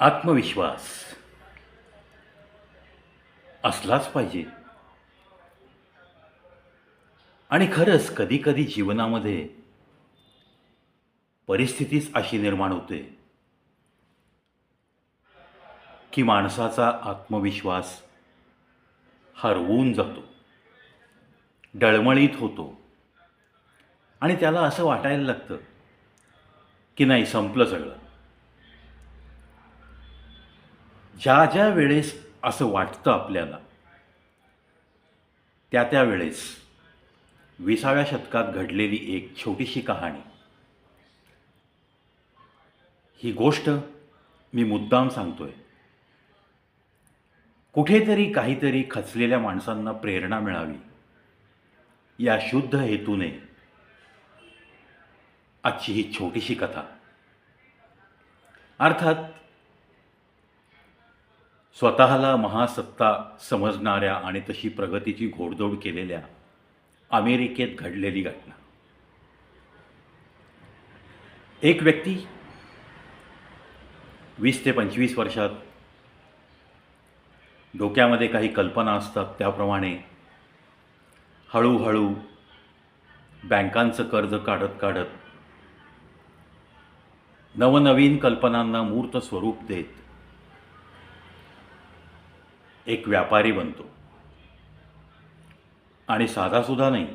आत्मविश्वास. असलाच पाहिजे. आणि खरंच कधी कधी जीवनामध्ये परिस्थितीच अशी निर्माण होते की माणसाचा आत्मविश्वास हरवून जातो डळमळीत होतो. आणि त्याला असं वाटायला लागतं की नाही संपलं सगळं. ज्या ज्या वेळेस असं वाटतं आपल्याला त्या त्या वेळेस विसाव्या शतकात घडलेली एक छोटीशी कहाणी. ही गोष्ट मी मुद्दाम सांगतोय. कुठेतरी काहीतरी खचलेल्या माणसांना प्रेरणा मिळावी. या शुद्ध हेतूने आजची ही छोटीशी कथा. अर्थात स्वतःला महासत्ता समजणाऱ्या आणि तशी प्रगतीची घोडदौड केलेल्या अमेरिकेत घडलेली घटना. एक व्यक्ती वीस ते पंचवीस वर्षात डोक्यामध्ये काही कल्पना असतात त्याप्रमाणे हळूहळू बँकांचं कर्ज काढत काढत नवनवीन कल्पनांना मूर्त स्वरूप देत एक व्यापारी बनतो. आणि साधासुद्धा नाही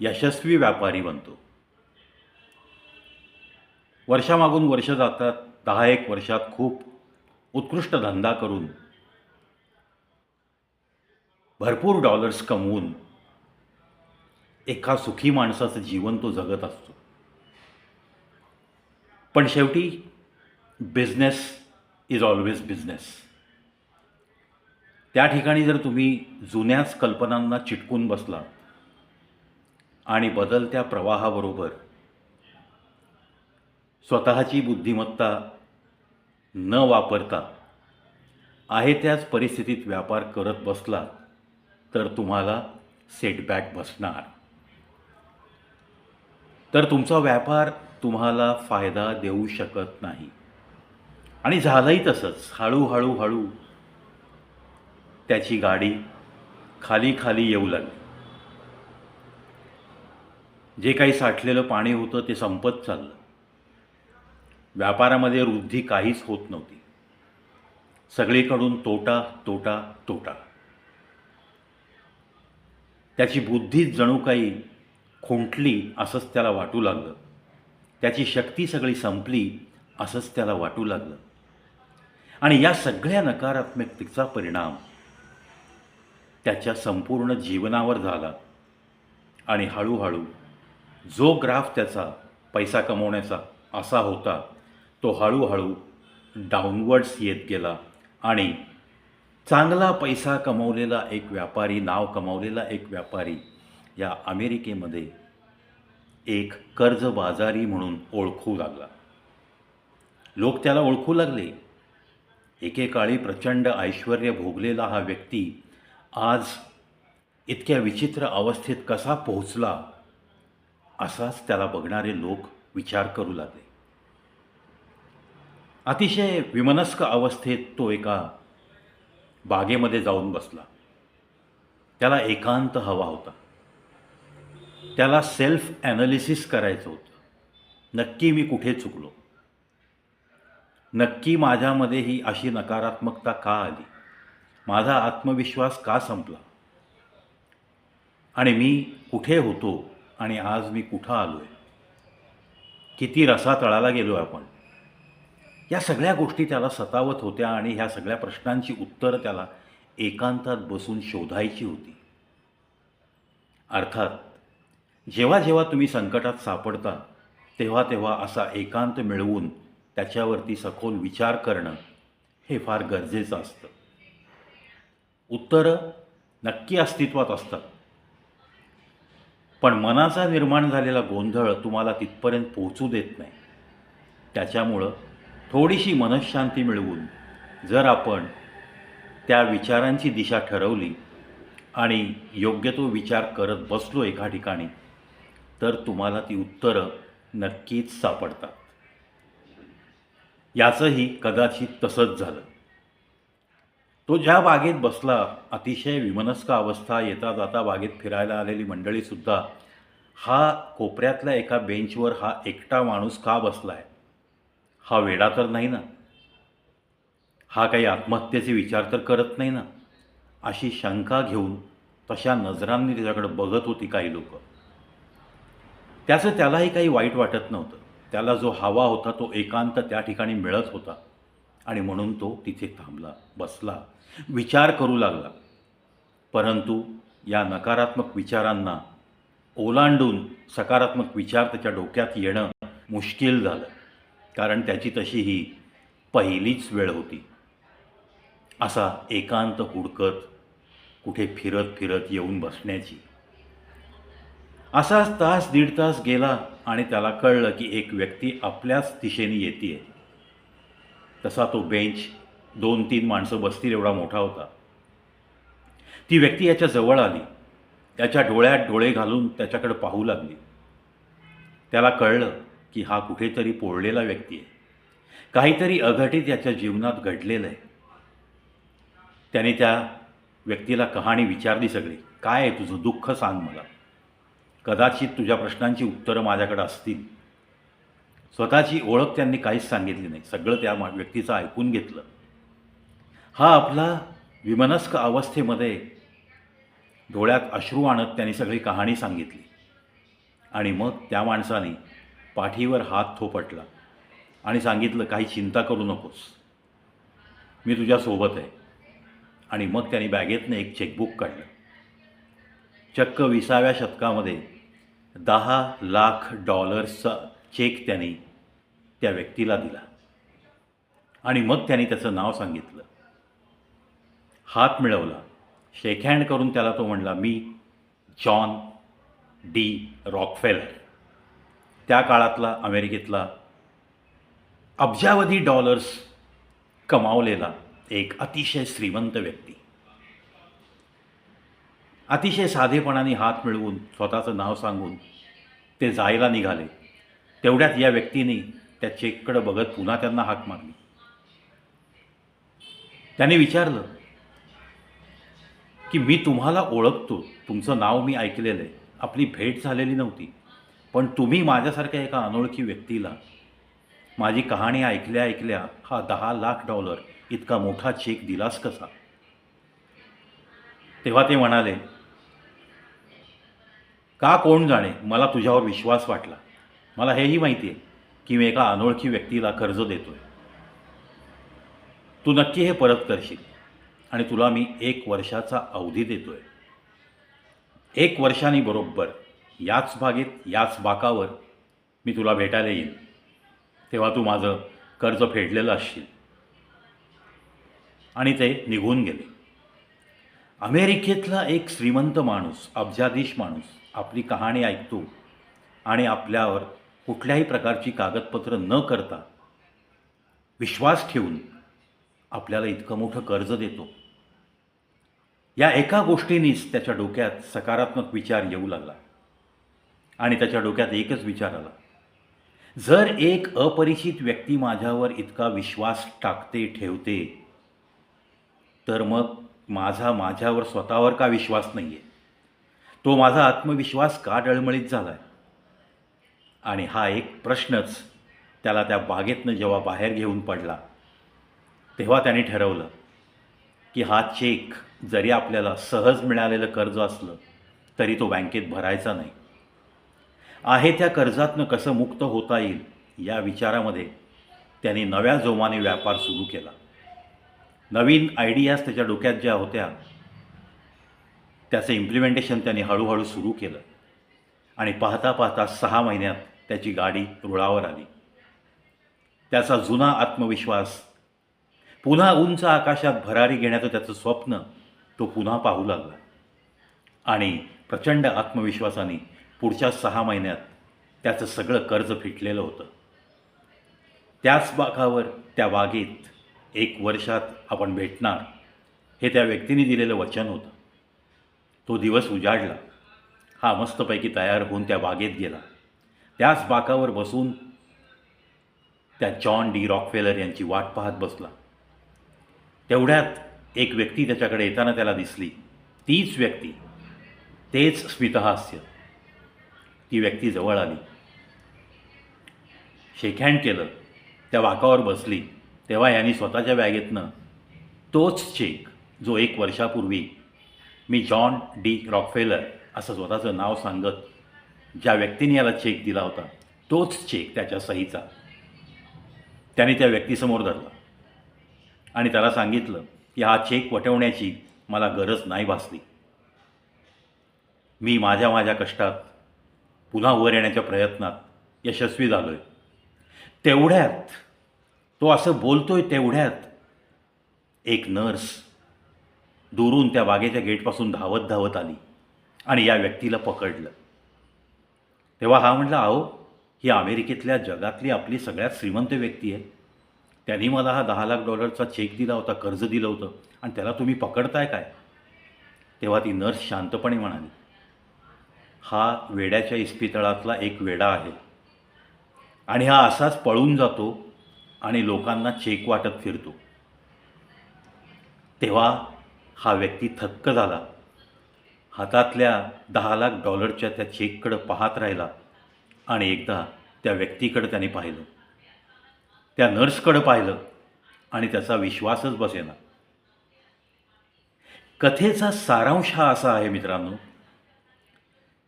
यशस्वी व्यापारी बनतो. वर्षामागून वर्ष जातात दहा एक वर्षात खूप उत्कृष्ट धंदा करून भरपूर डॉलर्स कमवून एका सुखी माणसाचं जीवन तो जगत असतो. पण शेवटी बिझनेस इज ऑलवेज बिझनेस त्या ठिकाणी जर तुम्ही जुन्याच कल्पनांना चिटकून बसला आणि बदलत्या प्रवाहाबरोबर स्वतःची बुद्धिमत्ता न वापरता आहे त्याच परिस्थितीत व्यापार करत बसला तर तुम्हाला सेटबॅक बसणार. तर तुमचा व्यापार तुम्हाला फायदा देऊ शकत नाही. आणि झालंही तसंच. हळूहळू हळू त्याची गाडी खाली खाली येऊ लागली. जे काही साठलेलं पाणी होतं ते संपत चाललं. व्यापारामध्ये वृद्धी काहीच होत नव्हती. सगळीकडून तोटा तोटा तोटा. त्याची बुद्धी जणू काही खुंटली असंच त्याला वाटू लागलं. त्याची शक्ती सगळी संपली असंच त्याला वाटू लागलं. आणि या सगळ्या नकारात्मकतेचा परिणाम त्याच्या संपूर्ण जीवनावर झाला. आणि हळूहळू जो ग्राफ त्याचा पैसा कमवण्याचा असा होता तो हळूहळू डाऊनवर्ड्स येत गेला आणि चांगला पैसा कमवलेला एक व्यापारी नाव कमावलेला एक व्यापारी या अमेरिकेमध्ये एक कर्जबाजारी म्हणून ओळखू लागला. लोक त्याला ओळखू लागले. एकेकाळी प्रचंड ऐश्वर भोगलेला हा व्यक्ती आज इतक्या विचित्र अवस्थेत कसा पोहोचला असाच त्याला बघणारे लोक विचार करू लागले. अतिशय विमनस्क अवस्थेत तो एका बागेमध्ये जाऊन बसला. त्याला एकांत हवा होता. त्याला सेल्फ ॲनालिसिस करायचं होतं. नक्की मी कुठे चुकलो? नक्की माझ्यामध्ये ही अशी नकारात्मकता का आली? माझा आत्मविश्वास का संपला? आणि मी कुठे होतो आणि आज मी कुठं आलो आहे किती रसा तळाला गेलो आपण? या सगळ्या गोष्टी त्याला सतावत होत्या आणि ह्या सगळ्या प्रश्नांची उत्तरं त्याला एकांतात बसून शोधायची होती. अर्थात जेव्हा जेव्हा तुम्ही संकटात सापडता तेव्हा तेव्हा असा एकांत मिळवून त्याच्यावरती सखोल विचार करणं हे फार गरजेचं असतं. उत्तरं नक्की अस्तित्वात असतात पण मनाचा निर्माण झालेला गोंधळ तुम्हाला तिथपर्यंत पोहोचू देत नाही. त्याच्यामुळं थोडीशी मनशांती मिळवून जर आपण त्या विचारांची दिशा ठरवली आणि योग्य तो विचार करत बसलो एका ठिकाणी तर तुम्हाला ती उत्तरं नक्कीच सापडतात. याचंही कदाचित तसंच झालं. तो ज्या बागेत बसला अतिशय विमनस्क अवस्था येता जाता बागेत फिरायला आलेली मंडळीसुद्धा हा कोपऱ्यातल्या एका बेंचवर हा एकटा माणूस का बसला आहे हा वेडा तर नाही ना? हा काही आत्महत्येचे विचार तर करत नाही ना? अशी शंका घेऊन तशा नजरांनी त्याच्याकडे बघत होती काही लोक. त्याचं त्यालाही काही वाईट वाटत नव्हतं. त्याला जो हवा होता तो एकांत त्या ठिकाणी मिळत होता. आणि म्हणून तो तिथे थांबला बसला. विचार करू लागला. परंतु या नकारात्मक विचारांना ओलांडून सकारात्मक विचार त्याच्या डोक्यात येणं मुश्किल झालं. कारण त्याची तशी ही पहिलीच वेळ होती. असा एकांत हुडकत कुठे फिरत फिरत येऊन बसण्याची. असाच तास दीड तास गेला आणि त्याला कळलं की एक व्यक्ती आपल्याच दिशेने येते तसा तो बेंच दोन तीन माणसं बसतील एवढा मोठा होता. ती व्यक्ती याच्या जवळ आली. त्याच्या डोळ्यात डोळे घालून त्याच्याकडे पाहू लागली. त्याला कळलं की हा कुठेतरी पोळलेला व्यक्ती आहे. काहीतरी अघटित याच्या जीवनात घडलेलं आहे. त्याने त्या व्यक्तीला कहाणी विचारली सगळी. काय आहे तुझं दुःख सांग मला. कदाचित तुझ्या प्रश्नांची उत्तरं माझ्याकडे असतील. स्वतःची ओळख त्यांनी काहीच सांगितली नाही. सगळं त्या व्यक्तीचं ऐकून घेतलं. हा आपला विमनस्क अवस्थेमध्ये डोळ्यात अश्रू आणत त्यांनी सगळी कहाणी सांगितली. आणि मग त्या माणसाने पाठीवर हात थोपटला आणि सांगितलं काही चिंता करू नकोस. मी तुझ्यासोबत आहे. आणि मग त्यांनी बॅगेतनं एक चेकबुक काढलं. चक्क विसाव्या शतकामध्ये दहा लाख डॉलर्सचा चेक त्यांनी त्या व्यक्तीला दिला. आणि मग त्यांनी त्याचं नाव सांगितलं. हात मिळवला. शेक हँड करून त्याला तो म्हणला मी जॉन डी रॉकफेलर त्या काळातला अमेरिकेतला अब्जावधी डॉलर्स कमावलेला एक अतिशय श्रीमंत व्यक्ती. अतिशय साधेपणाने हात मिळवून स्वतःचं नाव सांगून ते जायला निघाले. तेवढ्यात या व्यक्तीने त्या चेककडं बघत पुन्हा त्यांना हाक मारली. त्याने विचारलं की मी तुम्हाला ओळखतो. तुमचं नाव मी ऐकलेलं आहे. आपली भेट झालेली नव्हती. पण तुम्ही माझ्यासारख्या एका अनोळखी व्यक्तीला माझी कहाणी ऐकल्या ऐकल्या हा दहा लाख डॉलर इतका मोठा चेक दिलास कसा? तेव्हा ते म्हणाले का कोण जाणे? मला तुझ्यावर विश्वास वाटला. मला हेही माहिती आहे की मी एका अनोळखी व्यक्तीला कर्ज देतोय. तू नक्की हे परत करशील. आणि तुला मी एक वर्षाचा अवधी देतोय. एक वर्षाने बरोबर याच बागेत याच बाकावर मी तुला भेटायला येईन. तेव्हा तू माझं कर्ज फेडलेलं असशील. आणि ते निघून गेले. अमेरिकेतला एक श्रीमंत माणूस अब्जाधीश माणूस आपली कहाणी ऐकतो आणि आपल्यावर कुठल्याही प्रकारची कागदपत्र न करता विश्वास ठेवून आपल्याला इतकं मोठं कर्ज देतो. या एका गोष्टीनीच त्याच्या डोक्यात सकारात्मक विचार येऊ लागला. आणि त्याच्या डोक्यात एकच विचार आला. जर एक अपरिचित व्यक्ती माझ्यावर इतका विश्वास टाकते ठेवते तर मग माझा माझ्यावर स्वतःवर का विश्वास नाही आहे तो माझा आत्मविश्वास का डळमळीत झाला आहे आणि हा एक प्रश्नच त्याला त्या बागेतनं जेव्हा बाहेर घेऊन पडला तेव्हा त्याने ठरवलं की हा चेक जरी आपल्याला सहज मिळालेलं कर्ज असलं तरी तो बँकेत भरायचा नाही. आहे त्या कर्जातनं कसं मुक्त होता येईल या विचारामध्ये त्यांनी नव्या जोमाने व्यापार सुरू केला. नवीन आयडियाज त्याच्या डोक्यात ज्या होत्या त्याचं इम्प्लिमेंटेशन त्यांनी हळूहळू सुरू केलं. आणि पाहता पाहता सहा महिन्यात त्याची गाडी रुळावर आली. त्याचा जुना आत्मविश्वास पुन्हा उंच आकाशात भरारी घेण्याचं त्याचं स्वप्न तो पुन्हा पाहू लागला. आणि प्रचंड आत्मविश्वासाने पुढच्या सहा महिन्यात त्याचं सगळं कर्ज फिटलेलं होतं. त्याच बाकावर त्या बागेत एक वर्षात आपण भेटणार हे त्या व्यक्तीने दिलेलं वचन होतं. तो दिवस उजाडला. हा मस्तपैकी तयार होऊन त्या बागेत गेला. त्याच बाकावर बसून त्या जॉन डी रॉकफेलर यांची वाट पाहत बसला. तेवढ्यात एक व्यक्ती त्याच्याकडे येताना त्याला दिसली. तीच व्यक्ती तेच स्मितहास्य. ती व्यक्ती जवळ आली. शेकहँड केलं. त्या वाकावर बसली. तेव्हा यांनी स्वतःच्या बॅगेतनं तोच चेक जो एक वर्षापूर्वी मी जॉन डी रॉकफेलर असं स्वतःचं नाव सांगत ज्या व्यक्तीने याला चेक दिला होता तोच चेक त्याच्या सहीचा. त्याने त्या व्यक्तीसमोर धरला. आणि त्याला सांगितलं की हा चेक वटवण्याची मला गरज नाही भासली. मी माझ्या माझ्या कष्टात पुन्हा वर येण्याच्या प्रयत्नात यशस्वी झालो आहे तेवढ्यात तो असं बोलतोय तेवढ्यात एक नर्स दुरून त्या बागेच्या गेटपासून धावत धावत आली आणि या व्यक्तीला पकडलं. तेव्हा हा म्हटला अहो ही अमेरिकेतल्या जगातली आपली सगळ्यात श्रीमंत व्यक्ती आहे. त्यांनी मला हा दहा लाख डॉलरचा चेक दिला होता कर्ज दिलं होतं. आणि त्याला तुम्ही पकडताय काय? तेव्हा ती नर्स शांतपणे म्हणाली हा वेड्याच्या इस्पितळातला एक वेडा आहे. आणि हा असाच पळून जातो आणि लोकांना चेक वाटत फिरतो. तेव्हा हा व्यक्ती थक्क झाला. हातातल्या दहा लाख डॉलरच्या त्या चेककडं पाहत राहिला आणि एकदा त्या व्यक्तीकडं त्याने पाहिलं. त्या नर्सकडं पाहिलं आणि त्याचा विश्वासच बसेना. कथेचा सारांश हा असा आहे मित्रांनो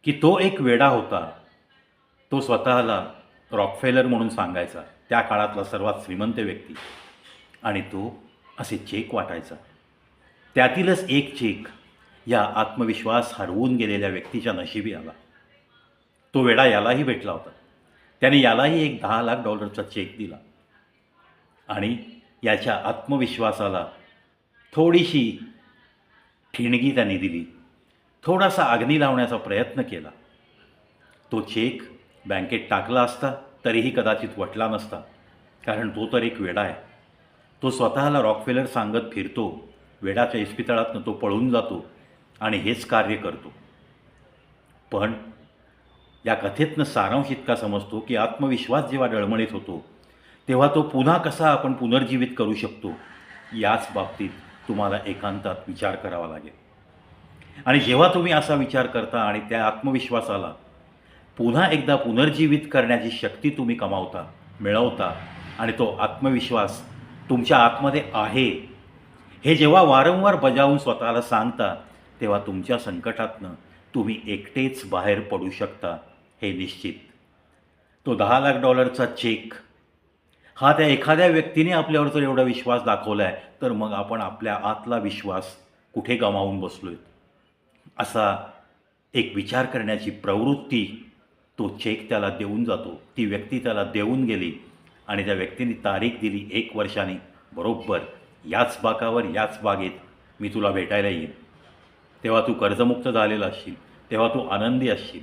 की तो एक वेडा होता. तो स्वतःला रॉकफेलर म्हणून सांगायचा त्या काळातला सर्वात श्रीमंत व्यक्ती. आणि तो असे चेक वाटायचा. त्यातीलच एक चेक या आत्मविश्वास हरवून गेलेल्या व्यक्तीच्या नशिबी आला. तो वेडा यालाही भेटला होता. त्याने यालाही एक दहा लाख डॉलरचा चेक दिला. आणि याच्या आत्मविश्वासाला थोडीशी ठिणगी त्यांनी दिली. थोडासा अग्नी लावण्याचा प्रयत्न केला. तो चेक बँकेत टाकला असता तरीही कदाचित वटला नसता कारण तो तर एक वेडा आहे. तो स्वतःला रॉकफेलर सांगत फिरतो वेडाच्या इस्पितळातनं तो पळून जातो आणि हेच कार्य करतो. पण या कथेतनं सारांश इतका समजतो की आत्मविश्वास जेव्हा डळमळीत होतो तेव्हा तो पुन्हा कसा आपण पुनर्जीवित करू शकतो? याच बाबतीत तुम्हाला एकांतात विचार करावा लागेल. आणि जेव्हा तुम्ही असा विचार करता आणि त्या आत्मविश्वासाला पुन्हा एकदा पुनर्जीवित करण्याची शक्ती तुम्ही कमावता मिळवता आणि तो आत्मविश्वास तुमच्या आतमध्ये आहे हे जेव्हा वारंवार बजावून स्वतःला सांगता तेव्हा तुमच्या संकटातनं तुम्ही एकटेच बाहेर पडू शकता हे निश्चित. तो दहा लाख डॉलरचा चेक हा त्या एखाद्या व्यक्तीने आपल्यावर जर एवढा विश्वास दाखवला आहे तर मग आपण आपल्या आतला विश्वास कुठे गमावून बसलो आहे असा एक विचार करण्याची प्रवृत्ती तो चेक त्याला देऊन जातो. ती व्यक्ती त्याला देऊन गेली आणि त्या व्यक्तीने तारीख दिली एक वर्षाने. बरोबर याच बाकावर याच बागेत मी तुला भेटायला येईन. तेव्हा तू कर्जमुक्त झालेला असशील तेव्हा तू आनंदी असशील.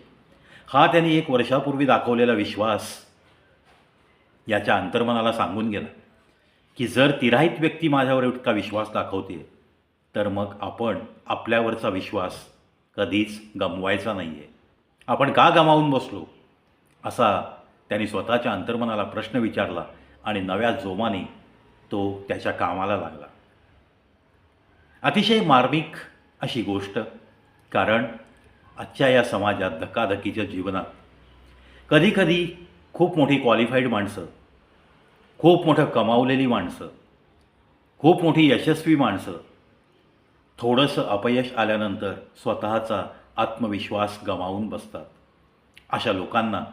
हा त्यांनी एक वर्षापूर्वी दाखवलेला विश्वास याच्या अंतर्मनाला सांगून गेला की जर तिराहित व्यक्ती माझ्यावर इतका विश्वास दाखवते तर मग आपण आपल्यावरचा विश्वास कधीच गमवायचा नाही आहे आपण का गमावून बसलो? असा त्याने स्वतःच्या अंतर्मनाला प्रश्न विचारला आणि नव्या जोमाने तो त्याच्या कामाला लागला. अतिशय मार्मिक अशी गोष्ट कारण आजच्या या समाजात धकाधकीच्या जीवनात कधीकधी खूप मोठी क्वालिफाईड माणसं खूप मोठं कमावलेली माणसं खूप मोठी यशस्वी माणसं थोडंसं अपयश आल्यानंतर स्वतःचा आत्मविश्वास गमावून बसतात. अशा लोकांना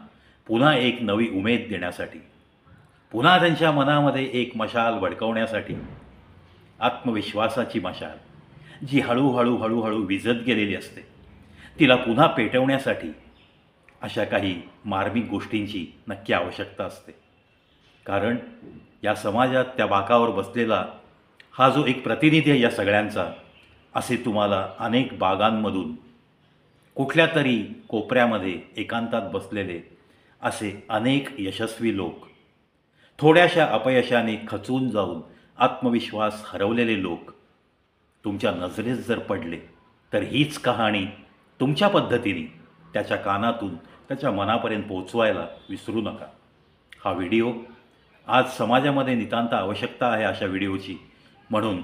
पुन्हा एक नवी उमेद देण्यासाठी पुन्हा त्यांच्या मनामध्ये एक मशाल भडकवण्यासाठी आत्मविश्वासाची मशाल जी हळूहळू हळूहळू विजत गेलेली असते तिला पुन्हा पेटवण्यासाठी अशा काही मार्मिक गोष्टींची नक्की आवश्यकता असते. कारण या समाजात त्या बाकावर बसलेला हा जो एक प्रतिनिधी आहे या सगळ्यांचा असे तुम्हाला अनेक बागांमधून कुठल्या तरी कोपऱ्यामध्ये एकांतात बसलेले असे अनेक यशस्वी लोक थोड्याशा अपयशाने खचून जाऊन आत्मविश्वास हरवलेले लोक तुमच्या नजरेस जर पडले तर हीच कहाणी तुमच्या पद्धतीने त्याच्या कानातून त्याच्या मनापर्यंत पोचवायला विसरू नका. हा व्हिडिओ आज समाजामध्ये नितांत आवश्यकता आहे अशा व्हिडिओची. म्हणून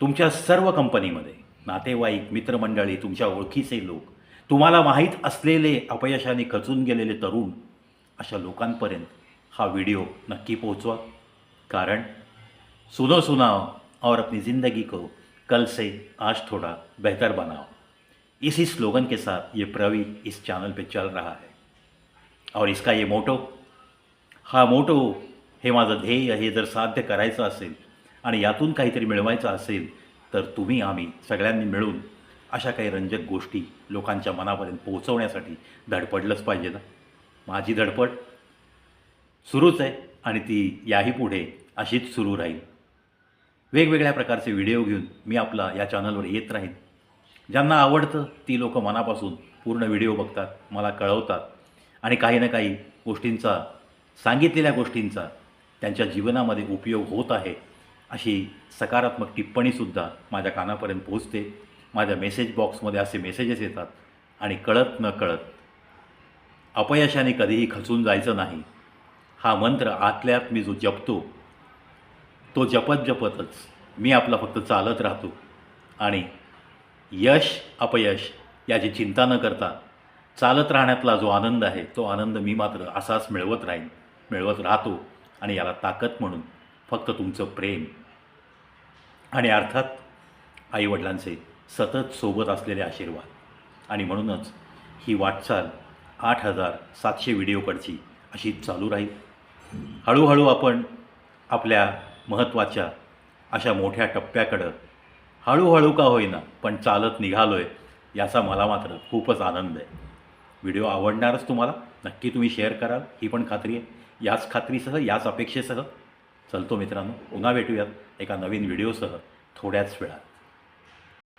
तुमच्या सर्व कंपनीमध्ये नातेवाईक मित्रमंडळी तुमच्या ओळखीचे लोक तुम्हाला माहीत असलेले अपयशाने खचून गेलेले तरुण अशा लोकांपर्यंत हा व्हिडिओ नक्की पोहोचवा. कारण सुनो सुनाओ और अपनी ज़िंदगी को कल से आज थोड़ा बेहतर बनाओ. इसी स्लोगन के साथ ये प्रवी इस चैनल पे चल रहा है। और इसका ये मोटो हा मोटो हे माझं ध्येय हे जर साध्य करायचं असेल आणि यातून काहीतरी मिळवायचं असेल तर तुम्ही आम्ही सगळ्यांनी मिळून अशा काही रंजक गोष्टी लोकांच्या मनापर्यंत पोहोचवण्यासाठी धडपडलंच पाहिजे ना? माझी धडपड सुरूच आहे आणि ती याही पुढे अशीच सुरू राहील. वेगवेगळ्या प्रकारचे व्हिडिओ घेऊन मी आपला या चॅनलवर येत राहीन. ज्यांना आवडतं ती लोक मनापासून पूर्ण व्हिडिओ बघतात मला कळवतात. आणि काही ना काही गोष्टींचा सांगितलेल्या गोष्टींचा त्यांच्या जीवनामध्ये उपयोग होत आहे अशी सकारात्मक टिप्पणीसुद्धा माझ्या कानापर्यंत पोहोचते. माझ्या मेसेज बॉक्समध्ये असे मेसेजेस येतात आणि कळत न कळत अपयशाने कधीही खचून जायचं नाही. हा मंत्र आतल्यात मी जो जपतो तो जपत जपतच मी आपला फक्त चालत राहतो. आणि यश अपयश याची चिंता न करता चालत राहण्यातला जो आनंद आहे तो आनंद मी मात्र असाच मिळवत राहीन मिळवत राहतो आणि याला ताकद म्हणून फक्त तुमचं प्रेम. आणि अर्थात आईवडिलांचे सतत सोबत असलेले आशीर्वाद. आणि म्हणूनच ही वाटचाल आठ हजार सातशे व्हिडिओकडची अशी चालू राहील. हळूहळू आपण आपल्या महत्त्वाच्या अशा मोठ्या टप्प्याकडं हळूहळू का होईना पण चालत निघालो आहे याचा मला मात्र खूपच आनंद आहे. व्हिडिओ आवडणारच तुम्हाला नक्की तुम्ही शेअर कराल ही पण खात्री आहे. याच खात्रीसह याच अपेक्षेसह चलतो मित्रांनो पुन्हा भेटूयात एका नवीन व्हिडिओसह थोड्याच वेळात.